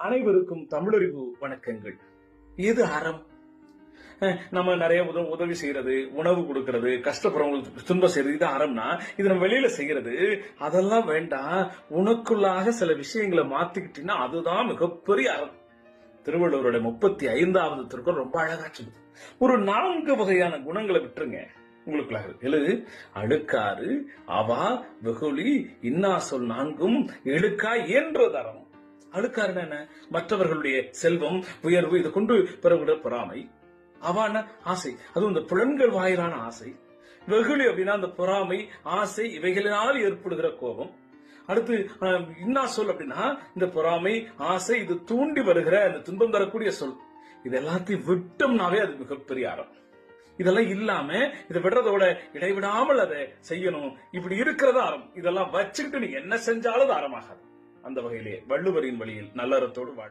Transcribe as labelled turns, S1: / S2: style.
S1: அனைவருக்கும் தமிழறிவு வணக்கங்கள். எது அறம். நம்ம நிறைய உதவி உதவி செய்யறது உணவு கொடுக்கறது கஷ்டப்படுறவங்களுக்கு துன்பம் செய்யறது இது அறம்னா இது நம்ம வெளியில செய்யறது அதெல்லாம் வேண்டாம். உனக்குள்ளாக சில விஷயங்களை மாத்திக்கிட்டீங்கன்னா அதுதான் மிகப்பெரிய அறம். திருவள்ளுவருடைய முப்பத்தி ஐந்தாவது திருக்குறள் ரொம்ப அழகா சொல்லுது. ஒரு நான்கு வகையான குணங்களை விட்டுருங்க. உங்களுக்குள்ளாக எழு அழுக்காறு அவா வெகுளி இன்னா சொல் நான்கும் எழுக்கா இயன்ற தரம். அழுக்காருன என்ன? மற்றவர்களுடைய செல்வம் உயர்வு இதை கொண்டு பெறவிட பொறாமை அவான ஆசை. அதுவும் இந்த புலன்கள் வாயிலான ஆசை. வெகுளி அப்படின்னா அந்த பொறாமை ஆசை இவைகளினால் ஏற்படுகிற கோபம். அடுத்து இன்னா சொல் அப்படின்னா இந்த பொறாமை ஆசை இது தூண்டி வருகிற அந்த துன்பம் தரக்கூடிய சொல். இது எல்லாத்தையும் விட்டோம்னாவே அது மிகப்பெரிய அறம். இதெல்லாம் இல்லாம இதை விடுறதோட இடைவிடாமல் அதை செய்யணும். இப்படி இருக்கிறதா அறம். இதெல்லாம் வச்சுக்கிட்டு நீ என்ன செஞ்சாலும் அது அறமாகாது. அந்த வகையிலே வள்ளுவரின் வழியில் நல்லறத்தோடு வாழ்